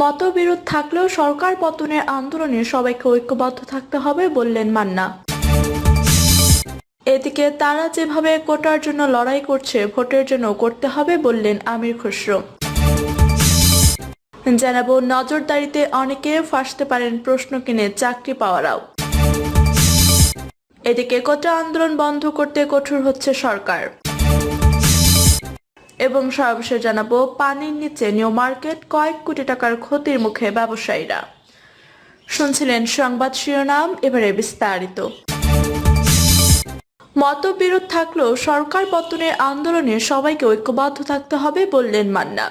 মতবিরোধ থাকলেও সরকার পতনের আন্দোলনে সবাইকে ঐক্যবদ্ধ থাকতে হবে বললেন মান্না। এদিকে তারা যেভাবে কোটার জন্য লড়াই করছে, ভোটের জন্য করতে হবে বললেন আমির খসরু। জানাব, নজরদারিতে অনেকে ফাঁসতে পারেন প্রশ্ন কিনে চাকরি পাওয়ারাও। এদিকে কোটা আন্দোলন বন্ধ করতে কঠোর হচ্ছে সরকার। এবং সর্বশেষ জানাব, পানির নিচে নিউ মার্কেট কয়েক কোটি টাকার ক্ষতির মুখে ব্যবসায়ীরা। শুনছিলেন সংবাদ শিরোনাম, এবারে বিস্তারিত। মতবিরোধ থাকলেও সরকার পতনের আন্দোলনে সবাইকে ঐক্যবদ্ধ থাকতে হবে বললেন মান্না।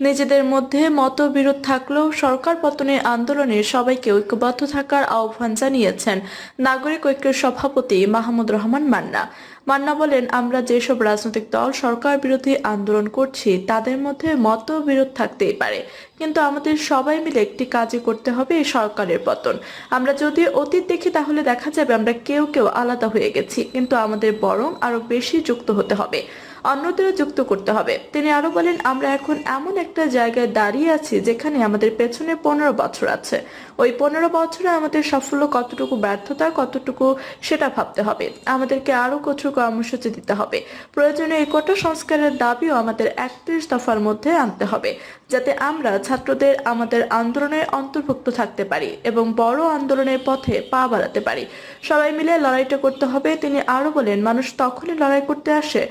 নিজেদের মধ্যে মতবিরোধ থাকলেও সরকার পতনের আন্দোলনে সবাইকে ঐক্যবদ্ধ থাকার আহ্বান জানিয়েছেন নাগরিক ঐক্যের সভাপতি মাহমুদ রহমান মান্না। মান্না বলেন, আমরা যেসব রাজনৈতিক দল সরকার বিরোধী আন্দোলন করছি, তাদের মধ্যে মতবিরোধ থাকতেই পারে। কিন্তু আমাদের সবাই মিলে একটি কাজই করতে হবে এই সরকারের পতন। আমরা যদি অতীত দেখি, তাহলে দেখা যাবে আমরা কেউ কেউ আলাদা হয়ে গেছি, কিন্তু আমাদের বরং আরও বেশি যুক্ত হতে হবে। অন্যদেরও যুক্ত করতে হবে। তিনি আরও বলেন, আমরা এখন এমন একটা জায়গায় দাঁড়িয়ে আছি যেখানে আমাদের পেছনে পনেরো বছর আছে। ওই পনেরো বছরে আমাদের সাফল্য কতটুকু ব্যর্থতা, কতটুকু সেটা ভাবতে হবে। আমাদেরকে আরও কঠোর কর্মসূচি দিতে হবে। প্রয়োজনে এই কোটা সংস্কারের দাবিও আমাদের একত্রিশ দফার মধ্যে আনতে হবে, যাতে আমরা ছাত্রদের আমাদের আন্দোলনে অন্তর্ভুক্ত থাকতে পারি এবং বড় আন্দোলনের পথে পা বাড়াতে পারি। সবাই মিলে লড়াইটা করতে হবে। তিনি আরও বলেন, মানুষ তখনই লড়াই করতে আসে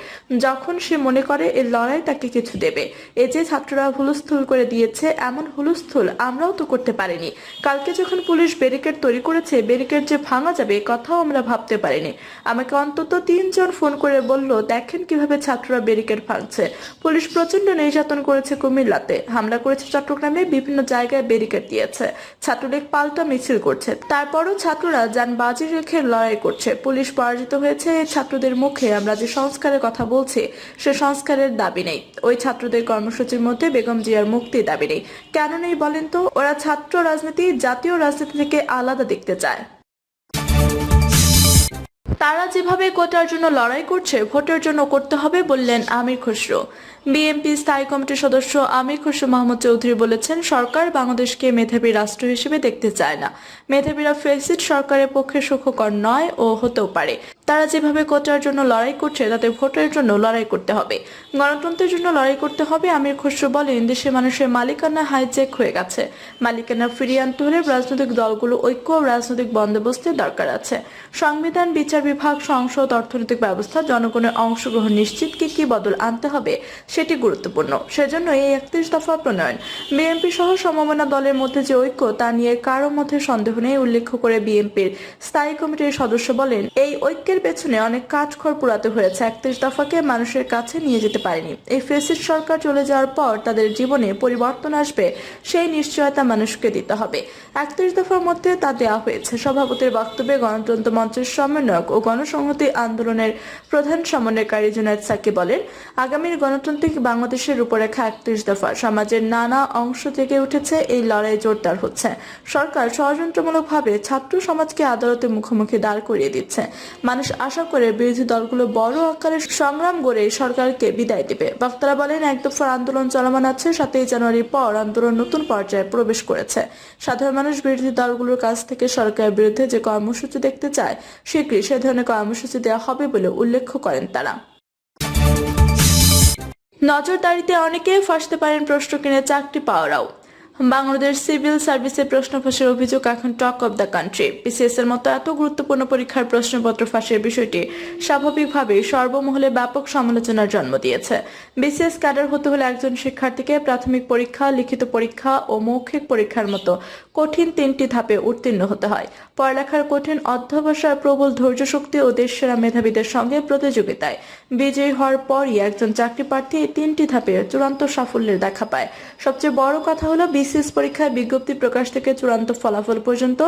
যখন সে মনে করে এর লড়াই তাকে কিছু দেবে। এই যে ছাত্ররা হুলস্থুল করে দিয়েছে, এমন হুলস্থুল আমরাও তো করতে পারিনি। কালকে যখন পুলিশ ব্যারিকেড তৈরি করেছে, ব্যারিকেড যে ভাঙা যাবে, এ কথাও আমরা ভাবতে পারিনি। আমাকে অন্তত তিনজন ফোন করে বলল, দেখেন কীভাবে ছাত্ররা ব্যারিকেড ভাঙছে। পুলিশ প্রচণ্ড নির্যাতন করেছে কুমিল্লাতে। হামলা করেছে চট্টগ্রামে, বিভিন্ন জায়গায় ব্যারিকেড দিয়েছে। ছাত্রলীগ পাল্টা মিছিল করছে। তারপরও ছাত্ররা যান বাজি রেখে লড়াই করছে। পুলিশ পরাজিত হয়েছে। ছাত্রদের মুখে আমরা যে সংস্কারের কথা বলছি সে সংস্কারের দাবি নেই। ওই ছাত্রদের কর্মসূচির মধ্যে বেগম জিয়ার মুক্তির দাবি নেই। কেন নেই বলেন তো? ওরা ছাত্র রাজনীতি, জাতীয় রাজনীতি থেকে আলাদা দেখতে চায়। তারা যেভাবে কোটার জন্য লড়াই করছে, ভোটের জন্য করতে হবে বললেন আমির খসরু। বিএনপি স্থায়ী কমিটির সদস্য আমির খুশু মাহমুদ চৌধুরী বলেছেন, সরকার বাংলাদেশকে মেধাবী রাষ্ট্র হিসেবে দেখতে চায় না। মেধাবীরা ফেসিট সরকারের পক্ষে সুখকর নয় ও হতেও পারে। তারা যেভাবে কোটার জন্য লড়াই করছে, তাতে ভোটের জন্য লড়াই করতে হবে। গণতন্ত্রের জন্য লড়াই করতে হবে, আমির খসরু বলেন দেশের মানুষের মালিকানা হাইজেক হয়ে গেছে। মালিকানা ফিরিয়ে আনতে হলে রাজনৈতিক দলগুলো ঐক্য ও রাজনৈতিক বন্দোবস্তের দরকার আছে। সংবিধান, বিচার বিভাগ, সংসদ, অর্থনৈতিক ব্যবস্থা, জনগণের অংশগ্রহণ নিশ্চিত কি কি বদল আনতে হবে সেটি গুরুত্বপূর্ণ। সেজন্য এই একত্রিশ দফা প্রণয়ন। বিএনপি সহ সমমনা দলের মধ্যে যে ঐক্য, তা নিয়ে কারও মধ্যে সন্দেহ নেই উল্লেখ করে বিএনপির স্থায়ী কমিটির সদস্য বলেন এই ঐক্যের পেছনে অনেক কাঠখড় পুরাতে হয়েছে। একত্রিশ দফাকে মানুষের কাছে নিয়ে যেতে পারেনি। এই ফেসিস্ট সরকার চলে যাওয়ার পর তাদের জীবনে পরিবর্তন আসবে, সেই নিশ্চয়তা মানুষকে দিতে হবে। একত্রিশ দফার মধ্যে তা দেওয়া হয়েছে। সভাপতির বক্তব্যে গণতন্ত্র মঞ্চের সমন্বয়ক ও গণসংহতি আন্দোলনের প্রধান সমন্বয়কারী জুনায়দ সাকি বলেন আগামীর গণতান্ত্রিক বাংলাদেশের রূপরেখা একত্রিশ দফা। সমাজের নানা অংশ থেকে উঠেছে এই লড়াই জোরদার হচ্ছে। সরকার ষড়যন্ত্রমূলকভাবে ছাত্র সমাজকে আদালতের মুখোমুখি দাঁড় করিয়ে দিচ্ছে। মানুষ আশা করে বিরোধী দলগুলো বড় আকারে সংগ্রাম গড়ে সরকারকে বিদায় দেবে। বক্তারা বলেন এক দফার আন্দোলন চলমান আছে, সাতই জানুয়ারির পর আন্দোলন নতুন পর্যায়ে প্রবেশ করেছে। সাধারণ মানুষ বিরোধী দলগুলোর কাছ থেকে সরকারের বিরুদ্ধে যে কর্মসূচি দেখতে চায়, শীঘ্রই সে ধরনের কর্মসূচি দেওয়া হবে বলে উল্লেখ করেন তারা। নজরদারিতে অনেকে ফাঁসতে পারেন প্রশ্ন কিনে চাকরি পাওয়ারাও। বাংলাদেশ সিভিল সার্ভিসের প্রশ্ন ফাঁসের অভিযোগ এখন talk of the country. BCS এর মতো এত গুরুত্বপূর্ণ পরীক্ষার প্রশ্নপত্র ফাঁসের বিষয়টি স্বাভাবিকভাবেই সর্বমহলে ব্যাপক সমালোচনার জন্ম দিয়েছে। বিসিএস ক্যাডার হতে হলে একজন শিক্ষার্থীকে প্রাথমিক পরীক্ষা, লিখিত পরীক্ষা ও মৌখিক পরীক্ষার মতো কঠিন তিনটি ধাপে উত্তীর্ণ হতে হয়। পড়ালেখার কঠিন অধ্যবসায়, প্রবল ধৈর্য শক্তি ও দেশসেরা মেধাবীদের সঙ্গে প্রতিযোগিতায় বিজয়ী হওয়ার পরই একজন চাকরি প্রার্থী এই তিনটি ধাপে চূড়ান্ত সাফল্যের দেখা পায়। সবচেয়ে বড় কথা হলো বিসিএস পরীক্ষায় বিজ্ঞপ্তি প্রকাশ থেকে চূড়ান্ত ফলাফল পর্যন্ত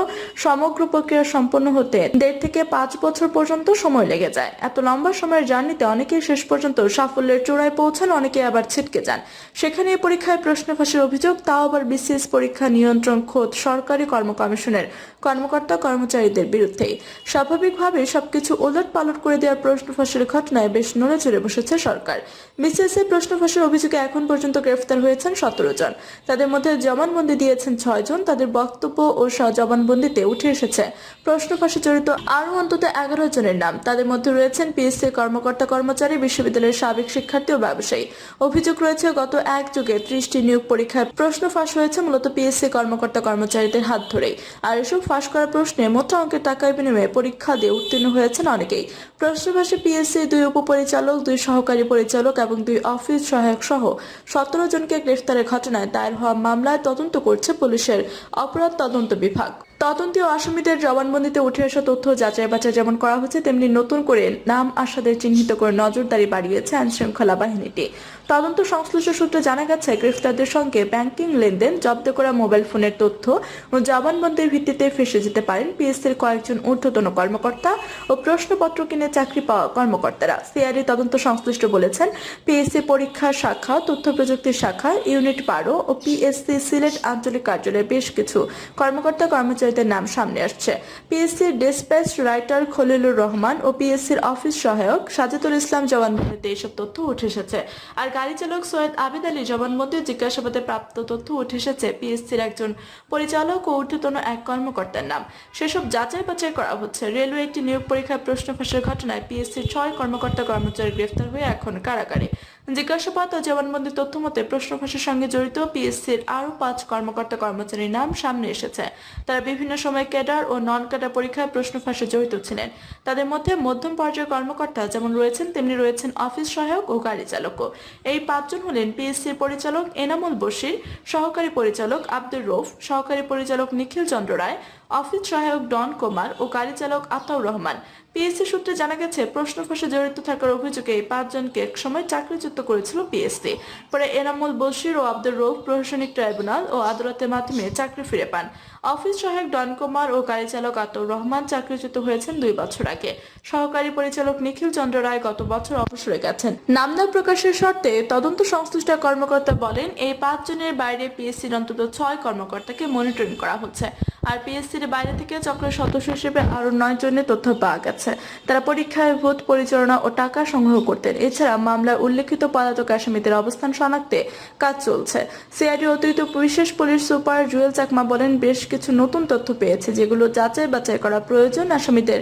সমগ্র প্রক্রিয়া সম্পন্ন হতে দেড় থেকে পাঁচ বছর পর্যন্ত সময় লেগে যায়। এত লম্বা সময়ের জার্নিতে অনেকেই শেষ পর্যন্ত সাফল্যের চূড়ায় পৌঁছান অনেকে আবার ছিটকে যান। সেখানে পরীক্ষায় প্রশ্ন ফাঁসের অভিযোগ, তাও আবার বিসিএস পরীক্ষা নিয়ন্ত্রণ খোদ সরকারি কর্ম কমিশনের কর্মকর্তা কর্মচারীদের বিরুদ্ধেই স্বাভাবিকভাবে সবকিছু ওলট পালট করে দেওয়ার প্রশ্ন ফাঁসের ঘটনায় বেশ নড়ে চড়ে বসেছে সরকার। বিসিএস এর প্রশ্ন ফাঁসের অভিযোগে এখন পর্যন্ত গ্রেফতার হয়েছেন সতেরো জন। তাদের মধ্যে জবানবন্দি দিয়েছেন ছয়জন, তাদের বক্তব্য ও জবানবন্দিতে উঠে এসেছে। প্রশ্ন ফাঁসে জড়িত আরও অন্তত এগারো জনের নাম। তাদের মধ্যে রয়েছেন পিএসসি কর্মকর্তা কর্মচারী, বিশ্ববিদ্যালয়ের সাবেক শিক্ষার্থী ও ব্যবসায়ী। অভিযোগ রয়েছে, গত এক যুগে ত্রিশটি নিয়োগ পরীক্ষায় প্রশ্ন ফাঁস হয়েছে, মূলত পিএসসি কর্মকর্তা কর্মচারীদের হাত ধরেই আর এসব ফাঁস করা প্রশ্নে মোটা অঙ্কের টাকার বিনিময়ে পরীক্ষা দিয়ে উত্তীর্ণ হয়েছেন অনেকেই। প্রশ্ন ফাঁসে পিএসসি দুই উপপরিচালক, দুই সহকারী পরিচালক এবং দুই অফিস সহায়ক সহ সতেরো জনকে গ্রেফতারের ঘটনায় দায়ের হওয়া মামলায় তদন্ত করছে পুলিশের অপরাধ তদন্ত বিভাগ। তদন্তে আসামিদের জবানবন্দিতে উঠে আসা তথ্য যাচাই বাছাই যেমন করা হচ্ছে, তেমনি নতুন করে নাম আসাদের চিহ্নিত করে নজরদারি বাড়িয়েছে আইন শৃঙ্খলা বাহিনীটি। তদন্ত সংশ্লিষ্ট সূত্রে জানা গেছে, গ্রেফতারদের সঙ্গে ব্যাংকিং লেনদেন, জব্দ করা মোবাইল ফোনের তথ্য ও জবানবন্দির ভিত্তিতে ফেসে যেতে পারেন পিএসসির কয়েকজন ঊর্ধ্বতন কর্মকর্তা ও প্রশ্নপত্র কিনে চাকরি পাওয়া কর্মকর্তারা। সিআরই তদন্ত সংশ্লিষ্ট বলেছেন, পিএসসি পরীক্ষা শাখা, তথ্য প্রযুক্তি শাখা, ইউনিট বারো ও পিএসসি সিলেট আঞ্চলিক কার্যালয়ের বেশ কিছু কর্মকর্তা কর্মচারীদের নাম সামনে আসছে। পিএসসির ডিসপ্যাচ রাইটার খলিলুর রহমান ও পিএসসির অফিস সহায়ক সাজেদুল ইসলাম জবানবন্দিতে এইসব তথ্য উঠে এসেছে। আর গাড়ি চালক সৈয়দ আবিদ আলী জবানবন্দি জিজ্ঞাসাবাদে প্রাপ্ত তথ্য উঠে এসেছে পিএসসির একজন পরিচালক ও ঊর্ধ্বতন এক কর্মকর্তার নাম। সেসব যাচাই বাছাই করা হচ্ছে। রেলওয়ে একটি নিয়োগ পরীক্ষায় প্রশ্ন ফাঁসের ঘটনায় পিএসসির ছয় কর্মকর্তা কর্মচারী গ্রেফতার হয়ে এখন কারাগারে। জিজ্ঞাসাবাদ ও জবানবন্দি তথ্য মতে প্রশ্ন ফাঁসের সঙ্গে জড়িত পিএসসির আরও পাঁচ কর্মকর্তা কর্মচারীর নাম সামনে এসেছে। তারা বিভিন্ন সময় ক্যাডার ও নন ক্যাডার পরীক্ষায় প্রশ্ন ফাঁসে জড়িত ছিলেন। তাদের মধ্যে মধ্যম পর্যায়ের কর্মকর্তা যেমন রয়েছেন, তেমনি রয়েছেন অফিস সহায়ক ও গাড়ি চালকও। এই পাঁচজন হলেন পিএসসির পরিচালক এনামুল বশির, সহকারী পরিচালক আব্দুর রৌফ, সহকারী পরিচালক নিখিল চন্দ্র রায় অফিস সহায়ক ডন কুমার ও গাড়ি চালক আতাউর রহমান। পিএসসি সূত্রে জানা গেছে প্রশ্ন ফাঁসে জড়িত থাকার অভিযোগে এই পাঁচজনকে একসময় চাকরিচ্যুত করেছিল পিএসসি। পরে এনামুল বশির ও আব্দুর রৌফ প্রশাসনিক ট্রাইব্যুনাল ও আদালতের মাধ্যমে চাকরি ফিরে পান। অফিস সহায়ক ডন কুমার ও গাড়ি চালক আতাউর রহমান চাকরিচ্যুত হয়েছেন দুই বছর আগে। সহকারী পরিচালক নিখিল চন্দ্র রায় গত বছর অবসরে গেছেন। নাম না প্রকাশের শর্তে তদন্ত সংশ্লিষ্ট কর্মকর্তা বলেন, এই পাঁচজনের বাইরে পিএসসির অন্তত ছয় কর্মকর্তাকে মনিটরিং করা হচ্ছে। আর পিএসসির বাইরে থেকে চক্রের সদস্য হিসেবে আরও নয় জনের তথ্য পাওয়া গেছে। তারা পরীক্ষায় ভোট পরিচালনা ও টাকা সংগ্রহ করতেন। এছাড়া মামলায় উল্লেখিত পলাতক আসামিদের অবস্থান শনাক্তে কাজ চলছে। সিআইডি অতিরিক্ত বিশেষ পুলিশ সুপার জুয়েল চাকমা বলেন, বেশ কিছু নতুন তথ্য পেয়েছে যেগুলো যাচাই বাছাই করা প্রয়োজন। আসামিদের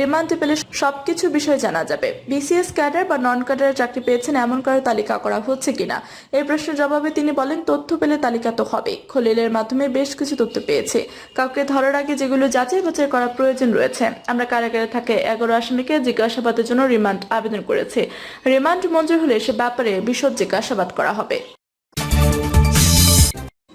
রিমান্ডে পেলে সবকিছু বিষয় জানা যাবে। বিসিএস ক্যাডার বা নন ক্যাডারের চাকরি পেয়েছেন এমন কারও তালিকা করা হচ্ছে কিনা? এই প্রশ্নের জবাবে তিনি বলেন, তথ্য পেলে তালিকা তো হবেই। খলিলের মাধ্যমে বেশ কিছু তথ্য পেয়েছে। কাউকে ধরার আগে যেগুলো যাচাই বাছাই করা প্রয়োজন রয়েছে। আমরা কারাগারে থাকে এগারো আসামিকে জিজ্ঞাসাবাদের জন্য রিমান্ড আবেদন করেছি। রিমান্ড মঞ্জুর হলে সে ব্যাপারে বিশদ জিজ্ঞাসাবাদ করা হবে।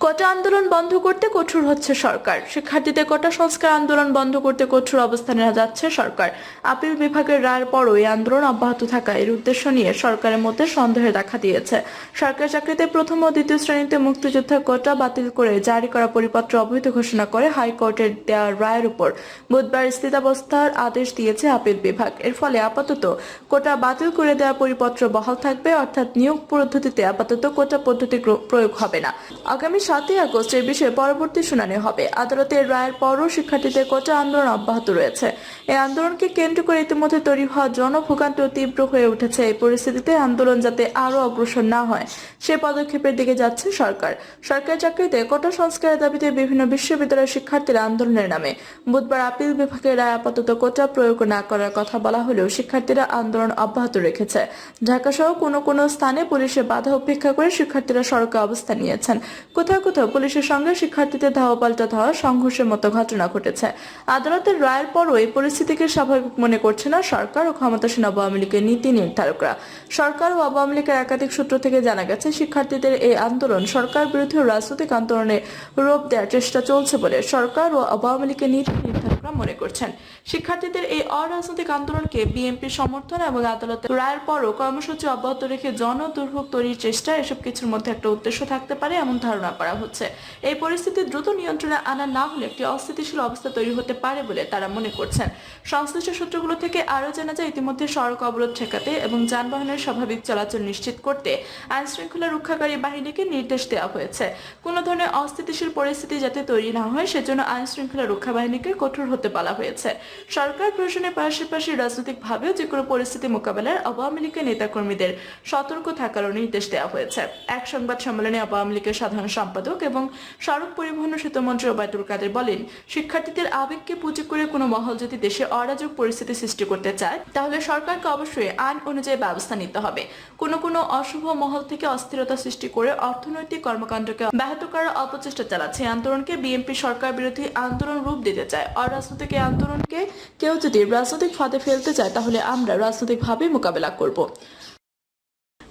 কোটা আন্দোলন বন্ধ করতে কঠোর হচ্ছে সরকার? শিক্ষার্থীদের কোটা সংস্কার আন্দোলন বন্ধ করতে কঠোর অবস্থানে যাচ্ছে সরকার? আপিল বিভাগের রায়ের পরও এই আন্দোলন অব্যাহত থাকা এর উদ্দেশ্য নিয়ে সরকারের মধ্যে সন্দেহের দেখা দিয়েছে। সরকারি চাকরিতে প্রথম ও দ্বিতীয় শ্রেণীতে মুক্তিযোদ্ধার কোটা বাতিল করে জারি করা পরিপত্র অবৈধ ঘোষণা করে হাইকোর্টের দেওয়া রায়ের উপর। বুধবার স্থিতাবস্থার আদেশ দিয়েছে আপিল বিভাগ। এর ফলে আপাতত কোটা বাতিল করে দেওয়া পরিপত্র বহাল থাকবে, অর্থাৎ নিয়োগ পদ্ধতিতে আপাতত কোটা পদ্ধতি প্রয়োগ হবে না। আগামী সাতই আগস্ট এই বিষয়ে পরবর্তী শুনানি হবে। আদালতের রায়ের পরও শিক্ষার্থীদের কোটা আন্দোলন অব্যাহত রয়েছে। এই আন্দোলনকে কেন্দ্র করে ইতিমধ্যে তৈরি হওয়া জনভোগান্তি তীব্র হয়ে উঠেছে। এই পরিস্থিতিতে আন্দোলন যাতে আরও অগ্রসর না হয়, সে পদক্ষেপের দিকে যাচ্ছে সরকার। সরকারি চাকরিতে কোটা সংস্কারের দাবিতে বিভিন্ন বিশ্ববিদ্যালয়ের শিক্ষার্থীরা আন্দোলনের নামে। বুধবার আপিল বিভাগের রায় আপাতত কোটা প্রয়োগ না করার কথা বলা হলেও শিক্ষার্থীরা আন্দোলন অব্যাহত রেখেছে। ঢাকা সহ কোনো কোনো স্থানে পুলিশের বাধা উপেক্ষা করে শিক্ষার্থীরা সড়কে অবস্থান নিয়েছেন। কোথাও কোথাও পুলিশের সঙ্গে শিক্ষার্থীদের ধাওয়া পাল্টা ধাওয়া সংঘর্ষের মতো ঘটনা ঘটেছে। আদালতের রায়ের পরও এই পরিস্থিতিকে স্বাভাবিক মনে করছে না সরকার ও ক্ষমতাসীন আওয়ামী লীগের নীতি নির্ধারকরা। সরকার ও আওয়ামী লীগের একাধিক সূত্র থেকে জানা গেছে, শিক্ষার্থীদের এই আন্দোলন সরকার বিরুদ্ধে রাজনৈতিক আন্দোলনে রূপ দেওয়ার চেষ্টা চলছে বলে সরকার ও আওয়ামী লীগের নীতি নির্ধারকরা মনে করছেন? শিক্ষার্থীদের এই অরাজনৈতিক আন্দোলনকে বিএনপির সমর্থন এবং আদালতের রায়ের পরও কর্মসূচি অব্যাহত রেখে জনদুর্ভোগ তৈরির চেষ্টা এসব কিছুর মধ্যে একটা উদ্দেশ্য থাকতে পারে এমন ধারণা করা হচ্ছে। এই পরিস্থিতি দ্রুত নিয়ন্ত্রণে আনা না হলে একটি অস্থিতিশীল অবস্থা তৈরি হতে পারে বলে তারা মনে করছেন। সংশ্লিষ্ট সূত্রগুলো থেকে আরও জানা যায়, ইতিমধ্যে সড়ক অবরোধ ঠেকাতে এবং যানবাহনের স্বাভাবিক চলাচল নিশ্চিত করতে আইন শৃঙ্খলা রক্ষাকারী বাহিনীকে নির্দেশ দেওয়া হয়েছে। কোনো ধরনের অস্থিতিশীল পরিস্থিতি যাতে তৈরি না হয়, সেজন্য আইন শৃঙ্খলা রক্ষা বাহিনীকে কঠোর হতে করতে বলা হয়েছে। সরকার প্রয়োজনের পাশাপাশি রাজনৈতিকভাবেও যে কোনো পরিস্থিতি মোকাবেলায় আওয়ামী লীগের নেতাকর্মীদের সতর্ক থাকারও নির্দেশ দেওয়া হয়েছে। এক সংবাদ সম্মেলনে আওয়ামী লীগের সাধারণ সম্পাদক এবং সড়ক পরিবহন সেতুমন্ত্রী ওবায়দুল কাদের বলেন, শিক্ষার্থীদের আবেগকে পুঁজি করে কোনো মহল যদি দেশে অরাজক পরিস্থিতি সৃষ্টি করতে চায়, তাহলে সরকারকে অবশ্যই আইন অনুযায়ী ব্যবস্থা নিতে হবে। কোনো কোনো অশুভ মহল থেকে অস্থিরতা সৃষ্টি করে অর্থনৈতিক কর্মকাণ্ডকে ব্যাহত করার অপচেষ্টা চালাচ্ছে আন্দোলনকে বিএনপি সরকার বিরোধী আন্দোলন রূপ দিতে চায়। অরাজনৈতিক এই আন্দোলনকে কেউ যদি রাজনৈতিক ফাঁদে ফেলতে চায়, তাহলে আমরা রাজনৈতিকভাবে মোকাবেলা করব।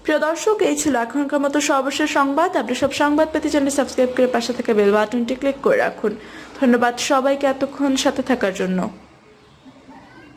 প্রিয় দর্শক, এই ছিল এখনকার মতো সর্বশেষ সংবাদ। আপনি সব সংবাদ পেতে চ্যানেল সাবস্ক্রাইব করে পাশে থাকা বেল বাটনটি ক্লিক করে রাখুন। ধন্যবাদ সবাইকে এতক্ষণ সাথে থাকার জন্য।